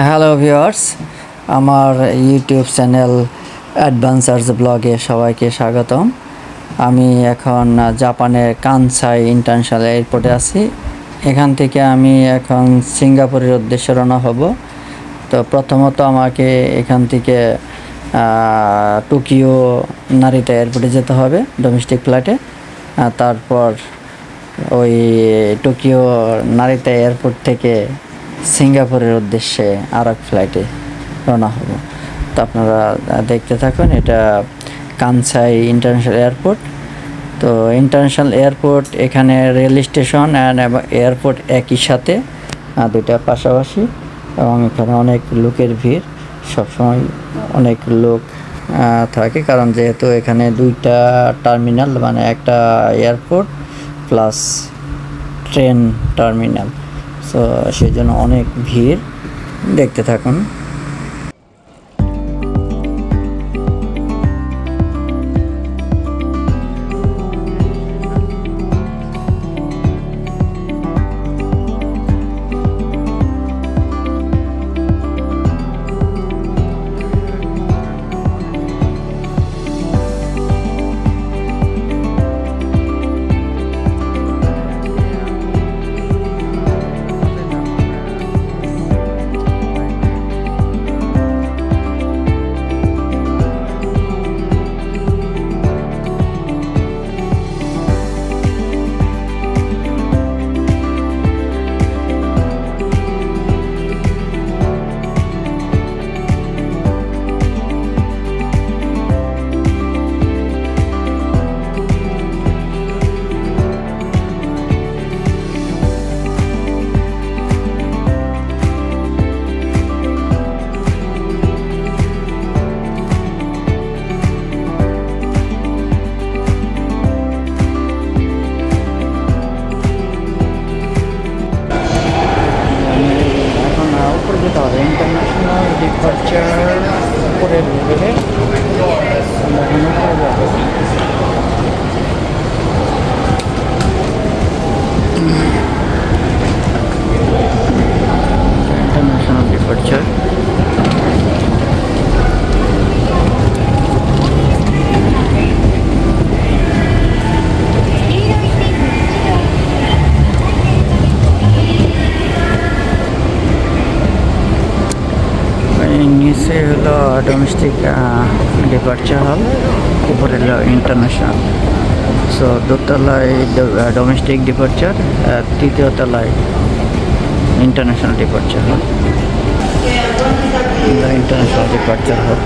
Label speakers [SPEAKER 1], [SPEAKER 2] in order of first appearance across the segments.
[SPEAKER 1] Hello viewers আমার YouTube channel অ্যাডভান্সার্স ব্লগে সবাইকে স্বাগতম। আমি এখন জাপানের কানসাই ইন্টারন্যাশনাল এয়ারপোর্টে আছি। এখান থেকে আমি এখন সিঙ্গাপুরের উদ্দেশ্যে রওনা হব। তো প্রথমত আমাকে এখান থেকে টোকিও নারিতা এয়ারপোর্টে যেতে হবে ডোমেস্টিক ফ্লাইটে তারপর ওই টোকিও নারিতা এয়ারপোর্ট থেকে সিঙ্গাপুরের উদ্দেশ্যে আর এক ফ্লাইটে রওনা হব। তো আপনারা দেখতে থাকুন, এটা কানসাই ইন্টারন্যাশনাল এয়ারপোর্ট তো ইন্টারন্যাশনাল এয়ারপোর্ট এখানে রেল স্টেশন অ্যান্ড এয়ারপোর্ট একই সাথে দুইটা পাশাপাশি। এবং এখানে অনেক লোকের ভিড়। সবসময় অনেক লোক থাকে, কারণ যেহেতু এখানে দুইটা টার্মিনাল মানে একটা airport plus train terminal so সেই জন্য অনেক ভিড়। দেখতে থাকুন। ডোমেস্টিক ডিপার্চার হল উপরে ইন্টারন্যাশনাল সো দুতলায় ডোমেস্টিক ডিপার্চার তৃতীয় তলায় international departure hall international departure hall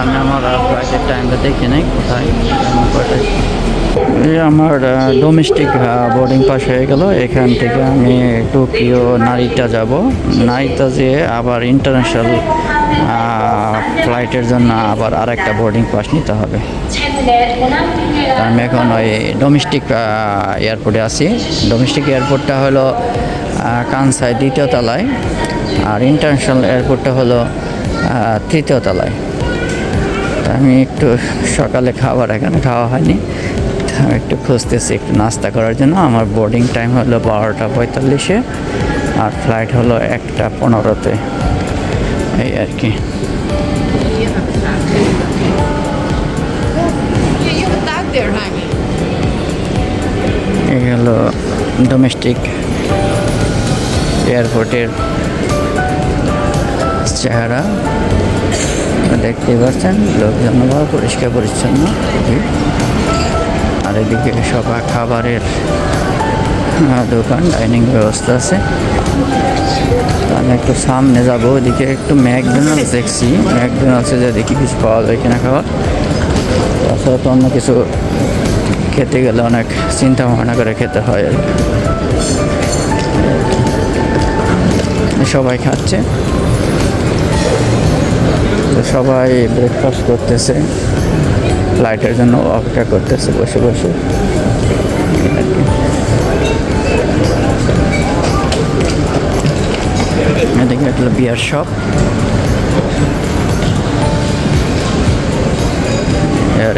[SPEAKER 1] আমি আমার ফ্লাইটের টাইমটা দেখি নাই, কোথায় এই আমার ডোমেস্টিক বোর্ডিং পাস হয়ে গেল, এখান থেকে আমি টোকিও নারিতা যাব। নারিতা যেয়ে আবার ইন্টারন্যাশনাল ফ্লাইটের জন্য আবার আর একটা বোর্ডিং পাস নিতে হবে। আমি এখন ওই ডোমেস্টিক এয়ারপোর্টে আছি। ডোমেস্টিক এয়ারপোর্টটা হলো কানসাই দ্বিতীয় তলায়, আর ইন্টারন্যাশনাল এয়ারপোর্টটা হলো তৃতীয় তলায়। আমি একটু সকালে খাবার এখানে খাওয়া হয়নি। আমি একটু খুঁজতেছি একটু নাস্তা করার জন্য। আমার বোর্ডিং টাইম হলো বারোটা পঁয়তাল্লিশে আর ফ্লাইট হলো একটা পনেরোতে। এই আর কি. এই হলো ডোমেস্টিক এয়ারপোর্টের চেহারা। দেখতেই পাচ্ছেন লোকজন পরিষ্কার, পরিচ্ছন্ন। আর এদিকে সব খাবারের দোকান, ডাইনিং ব্যবস্থা আছে। আমি একটু সামনে যাব, ওদিকে একটু ম্যাকডোনাল্ডস দেখছি। ম্যাকডোনাল্ডসে যে দেখি, কিছু পাওয়া যায় কিনা খাবার। তাছাড়া তো অন্য কিছু খেতে গেলে অনেক চিন্তা ভাবনা করে খেতে হয় আর সবাই খাচ্ছে। সবাই ব্রেকফাস্ট করতেছে ফ্লাইটের জন্য অপেক্ষা করতেছে, বসে বসে। এদিকে একটা বিয়ার শপ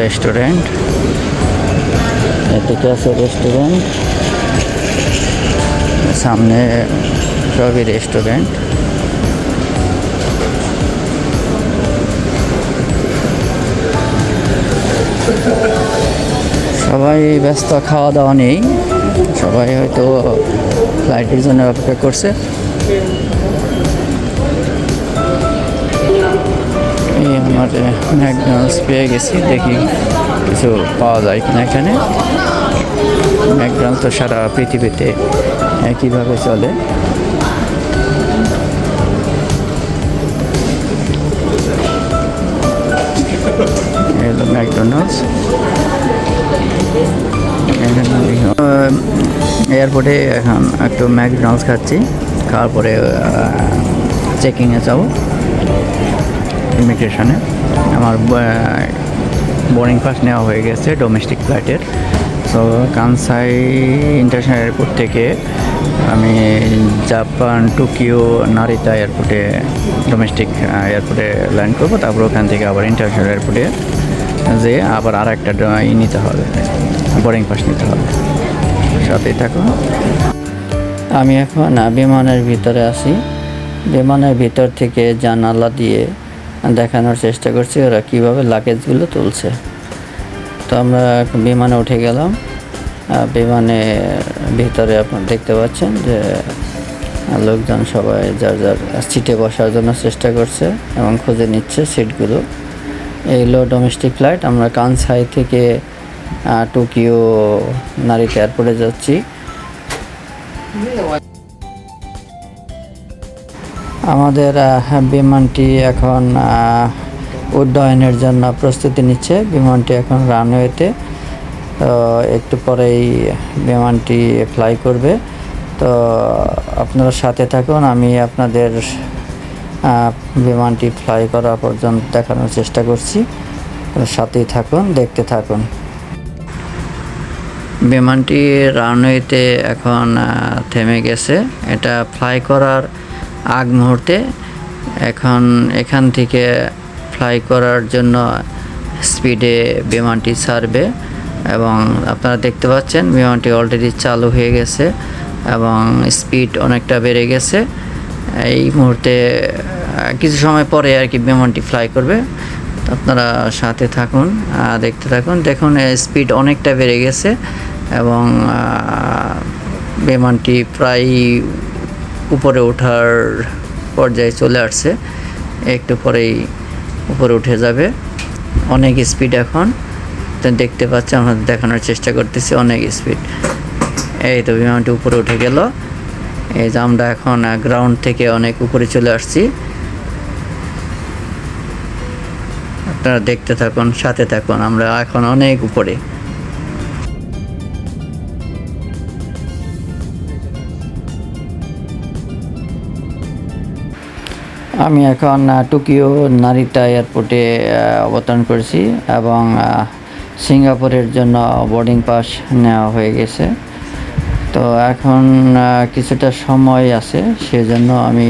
[SPEAKER 1] রেস্টুরেন্ট এদিকে আছে রেস্টুরেন্ট সামনে সবই রেস্টুরেন্ট সবাই ব্যস্ত খাওয়া দাওয়া নেই। সবাই হয়তো ফ্লাইটের জন্য অপেক্ষা করছে। এই আমার ম্যাকডোনাল্ডস পেয়ে গেছি। দেখি কিছু পাওয়া যায় কিনা এখানে। ম্যাকডোনাল্ডস তো সারা পৃথিবীতে একইভাবে চলে। ম্যাকডোনাল্ডস এয়ারপোর্টে এখন একটু ম্যাকডোনাল্ডস খাচ্ছি। খাওয়ার পরে চেকিংয়ে যাব। ইমিগ্রেশনে আমার বোর্ডিং পাস নেওয়া হয়ে গেছে ডোমেস্টিক ফ্লাইটের তো কানসাই ইন্টারন্যাশনাল এয়ারপোর্ট থেকে আমি জাপান টোকিও নারিতা এয়ারপোর্টে ডোমেস্টিক এয়ারপোর্টে ল্যান্ড করব। তারপর ওখান থেকে আবার ইন্টারন্যাশনাল এয়ারপোর্টে যে আবার আর একটা ই নিতে হবে। বোর্ডিং পাস নিতে হবে। সাথেই থাকো। আমি এখন বিমানের ভিতরে আছি। বিমানের ভিতর থেকে জানালা দিয়ে দেখানোর চেষ্টা করছি ওরা কীভাবে লাগেজগুলো তুলছে। তো আমরা বিমানে উঠে গেলাম। বিমানে ভিতরে আপনার দেখতে পাচ্ছেন যে লোকজন সবাই যার যার সিটে বসার জন্য চেষ্টা করছে এবং খুঁজে নিচ্ছে সিটগুলো এইগুলো ডোমেস্টিক ফ্লাইট আমরা কানসাই থেকে টোকিও নারিতা এয়ারপোর্টে যাচ্ছি। আমাদের বিমানটি এখন উড্ডয়নের জন্য প্রস্তুতি নিচ্ছে। বিমানটি এখন রানওয়েতে তো একটু পরেই বিমানটি ফ্লাই করবে। তো আপনারা সাথে থাকুন, আমি আপনাদের বিমানটি ফ্লাই করা পর্যন্ত দেখানোর চেষ্টা করছি। সাথেই থাকুন, দেখতে থাকুন। বিমানটি রানওয়েতে এখন থেমে গেছে। এটা ফ্লাই করার আগ মুহূর্তে এখন এখান থেকে ফ্লাই করার জন্য স্পিডে বিমানটি ছাড়বে এবং আপনারা দেখতে পাচ্ছেন, বিমানটি অলরেডি চালু হয়ে গেছে এবং স্পিড অনেকটা বেড়ে গেছে। এই মুহূর্তে কিছু সময় পরে আর কি বিমানটি ফ্লাই করবে। আপনারা সাথে থাকুন দেখতে থাকুন। দেখুন স্পিড অনেকটা বেড়ে গেছে এবং বিমানটি প্রায় উপরে ওঠার পর্যায়ে চলে আসছে। একটু পরেই উপরে উঠে যাবে। অনেক স্পিড এখন। দেখতে পাচ্ছি, আমরা দেখানোর চেষ্টা করতেছি অনেক স্পিড এই তো বিমানটি উপরে উঠে গেল। এই যে আমরা এখন গ্রাউন্ড থেকে অনেক উপরে চলে আসছি। আপনারা দেখতে থাকুন, সাথে থাকুন, আমরা এখন অনেক উপরে। আমি এখন টোকিও নারিতা এয়ারপোর্টে অবতরণ করেছি এবং সিঙ্গাপুরের জন্য বোর্ডিং পাস নেওয়া হয়ে গেছে। তো এখন কিছুটা সময় আছে, সেজন্য আমি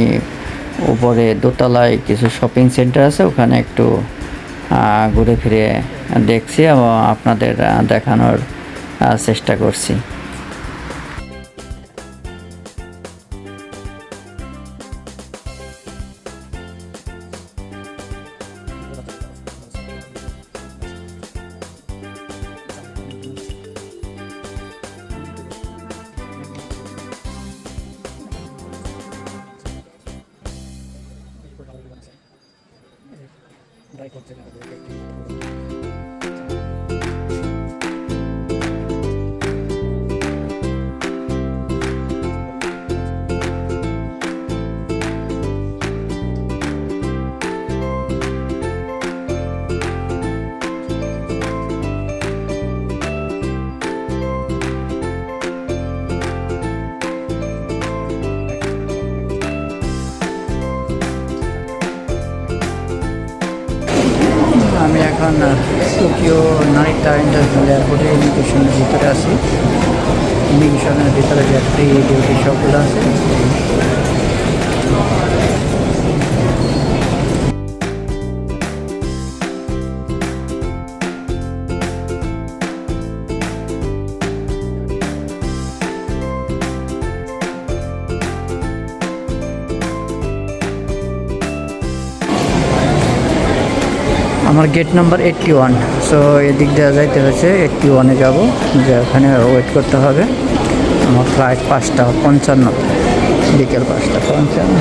[SPEAKER 1] উপরে দোতলায় কিছু শপিং সেন্টার আছে, ওখানে একটু ঘুরে ফিরে দেখছি এবং আপনাদের দেখানোর চেষ্টা করছি। আমি এখন টোকিও নারিতা ইন্টারন্যাশনাল এয়ারপোর্টে ইমিগ্রেশনের ভিতরে আছি ইমিগ্রেশনের ভিতরে যে ফ্রি ডিউটি সবগুলো আছে। আমার gate number eighty one so এদিক দিয়ে যাইতে হয়েছে এইটটি ওয়ানে যাব। যে ওখানে ওয়েট করতে হবে। আমার ফ্লাইট পাঁচটা পঞ্চান্ন। বিকেল পাঁচটা পঞ্চান্ন।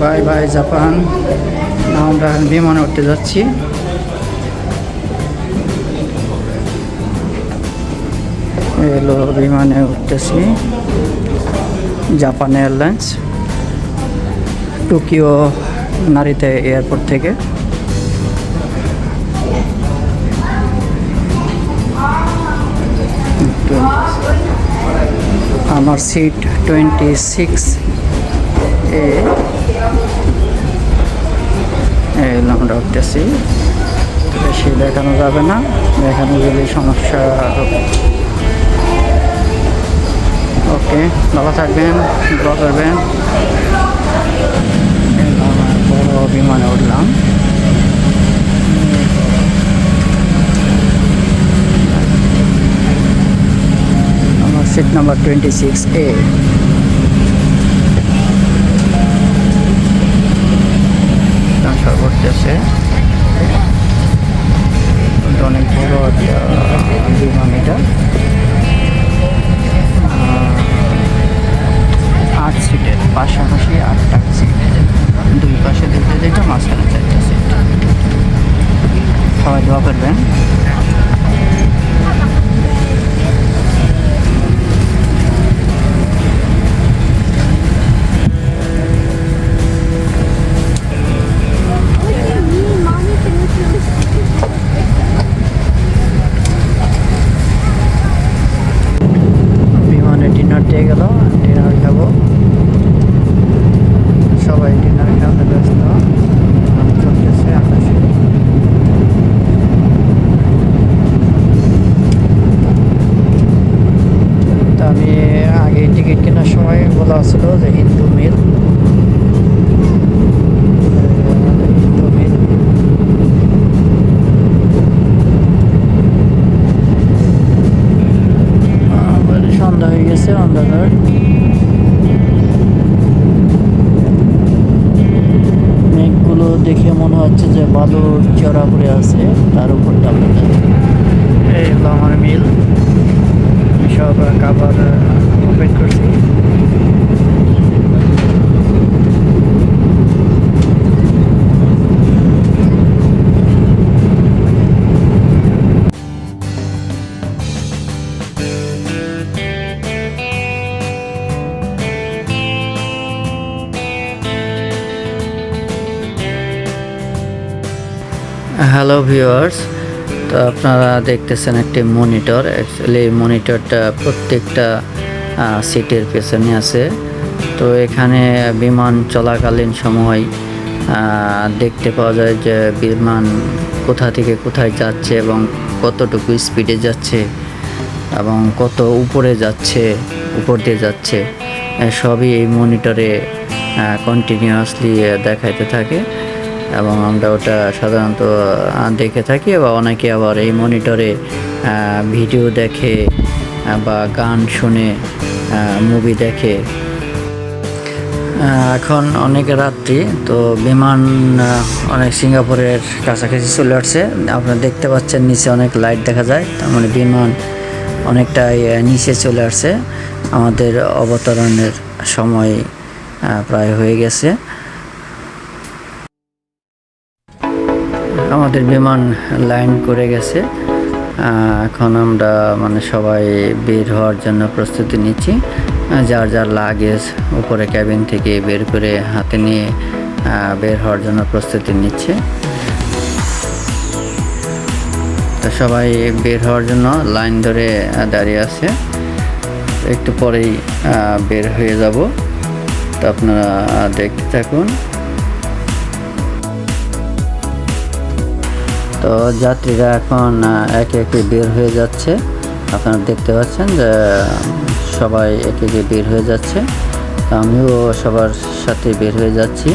[SPEAKER 1] Bye bye Japan. আমরা বিমানে উঠতে যাচ্ছি। এলো বিমানে উঠতেছি। Japan Airlines. টোকিও নারিতে এয়ারপোর্ট থেকে। আমার সিট টোয়েন্টি সিক্স। হলো আমরা উঠতেছি। বেশি দেখানো যাবে না। দেখানো গেলে সমস্যা ওকে, ভালো থাকবেন, দোয়া করবেন। বড় বিমানে উঠলাম। আমার seat number twenty six A transfer করতেছে অনেক বড় একটা South Augusta সব খাবার ওপেন করছি হ্যালো ভিউয়ার্স তো আপনারা দেখতেছেন একটি মনিটর। অ্যাকচুয়ালি মনিটরটা প্রত্যেকটা সিটের পেছনে আছে। তো এখানে বিমান চলাকালীন সময় দেখতে পাওয়া যায় যে বিমান কোথা থেকে কোথায় যাচ্ছে এবং কতটুকু স্পিডে যাচ্ছে এবং কত উপরে যাচ্ছে, উপর দিয়ে যাচ্ছে সবই এই মনিটরে কন্টিনিউয়াসলি দেখাইতে থাকে। এবং আমরা ওটা সাধারণত দেখে থাকি বা অনেকে আবার এই মনিটরে ভিডিও দেখে বা গান শুনে মুভি দেখে। এখন অনেক রাত্রি, তো বিমান অনেক সিঙ্গাপুরের কাছাকাছি চলে আসছে। আপনারা দেখতে পাচ্ছেন নিচে অনেক লাইট দেখা যায়, তার মানে বিমান অনেকটাই নিচে চলে আসছে। আমাদের অবতরণের সময় প্রায় হয়ে গেছে। আমাদের বিমান ল্যান্ড করে গেছে। এখন আমরা মানে সবাই বের হওয়ার জন্য প্রস্তুতি নিচ্ছি। যার যার লাগেজ উপরে ক্যাবিন থেকে বের করে হাতে নিয়ে বের হওয়ার জন্য প্রস্তুতি নিচ্ছে। তো সবাই বের হওয়ার জন্য লাইন ধরে দাঁড়িয়ে আছে। একটু পরেই বের হয়ে যাব। তো আপনারা দেখতে থাকুন। তো যাত্রীরা এখন একে একে বের হয়ে যাচ্ছে। আপনারা দেখতে পাচ্ছেন যে, সবাই একে একে বের হয়ে যাচ্ছে। আমিও সবার সাথে বের হয়ে যাচ্ছি।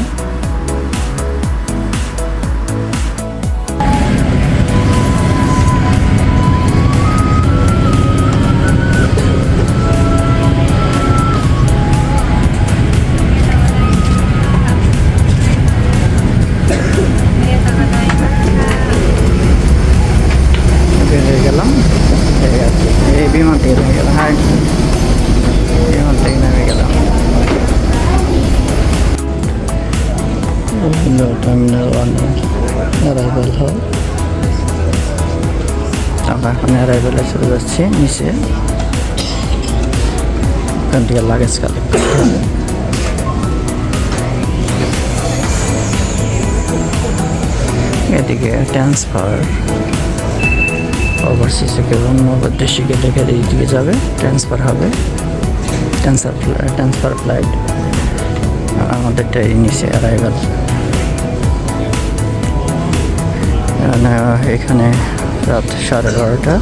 [SPEAKER 1] টার্মিনাল ওয়ানে অ্যারাইভেল হল আমরা এখন অ্যারাইভেলে চলে যাচ্ছি নিচে ওখান থেকে লাগেজ কালেক্ট এদিকে ট্রান্সফার ওভারসিজ থেকে অন্য দেশে গেলে গেলে এইদিকে যাবে ট্রান্সফার হবে ট্রান্সফার ট্রান্সফার ফ্লাইট আমাদেরটাই নিচে অ্যারাইভাল এখানে রাত সাড়ে বারোটা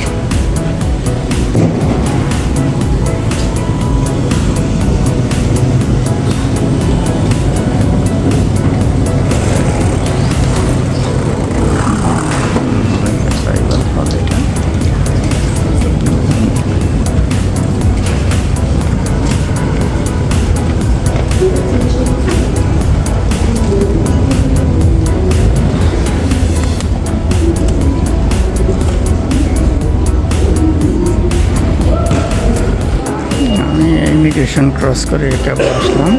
[SPEAKER 1] ইমিগ্রেশন ক্রস করে এটা আসলাম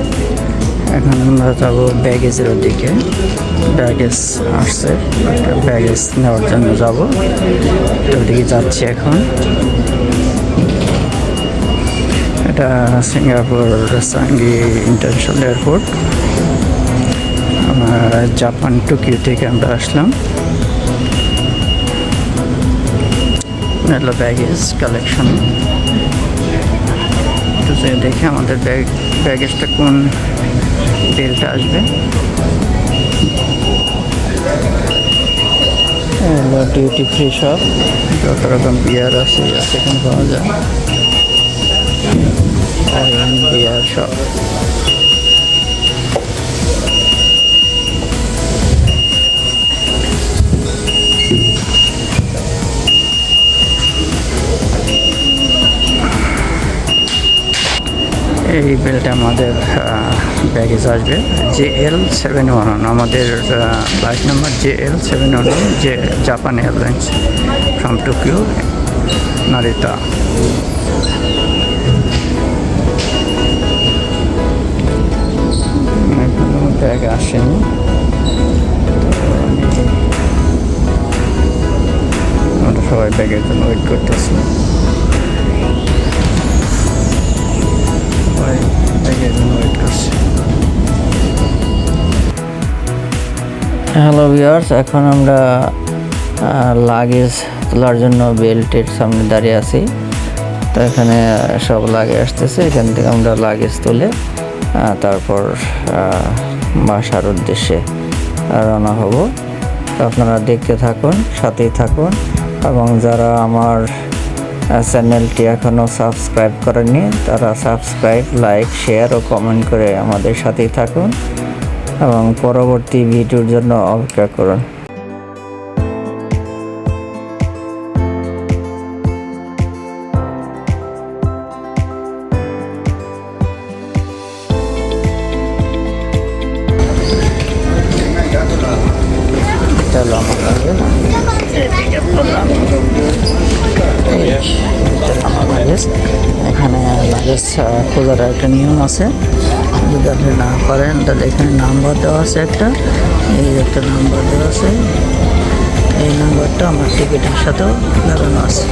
[SPEAKER 1] এখন আমরা যাব ব্যাগেজের দিকে ব্যাগেজ আসছে, একটা ব্যাগেজ নেওয়ার জন্য যাব। ওদিকে যাচ্ছি এখন। এটা Singapore Changi international airport. Japan Tokyo থেকে আমরা আসলাম। হলো ব্যাগেজ কালেকশন একটু দেখে আমাদের ব্যাগ ব্যাগেজটা কোন বেলটা আসবে? ডিউটি ফ্রি শপ যত রকম বিয়ার আছে সেখানে পাওয়া যায়। বিয়ার শপ এই বেলটা আমাদের ব্যাগেজ আসবে। J L seven one one আমাদের flight number J L seven one, যে Japan Airlines from Tokyo Narita bag আসেনি। আমরা সবাই ব্যাগের জন্য ওয়েট করতেছি। হ্যালো ভিউয়ার্স এখন আমরা লাগেজ তোলার জন্য বেল্টের সামনে দাঁড়িয়ে আছি। তো এখানে সব লাগে আসতেছে, এখান থেকে আমরা লাগেজ তুলে তারপর বাসার উদ্দেশ্যে রওনা হব। তো আপনারা দেখতে থাকুন, সাথেই থাকুন, এবং যারা আমার চ্যানেলটি এখনও সাবস্ক্রাইব করেনি তারা সাবস্ক্রাইব, লাইক, শেয়ার ও কমেন্ট করে আমাদের সাথেই থাকুন এবং পরবর্তী ভিডিওর জন্য অপেক্ষা করুন। আছে। যদি আপনি না করেন, তাহলে এখানে নাম্বার দেওয়া আছে একটা। এই একটা নাম্বার দেওয়া আছে। এই নাম্বারটা আমার টিকিটের সাথেও লাগানো আছে।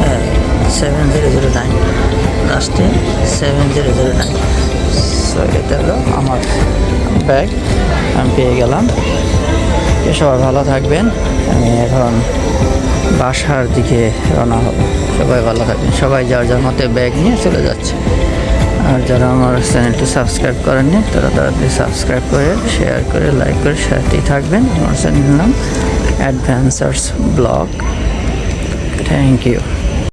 [SPEAKER 1] হ্যাঁ সেভেন জিরো জিরো নাইন লাস্টে seven zero zero nine so এটা হলো আমার ব্যাগ আমি পেয়ে গেলাম। সবাই ভালো থাকবেন। আমি এখন বাসার দিকে রওনা হব। সবাই ভালো থাকবেন। সবাই যার যার মতে ব্যাগ নিয়ে চলে যাচ্ছে। আর যারা আমার চ্যানেলটি সাবস্ক্রাইব করেননি, তারা তাড়াতাড়ি সাবস্ক্রাইব করে শেয়ার করে লাইক করে সাথেই থাকবেন। আমার চ্যানেল নাম অ্যাডভেঞ্চার্স ব্লগ থ্যাংক ইউ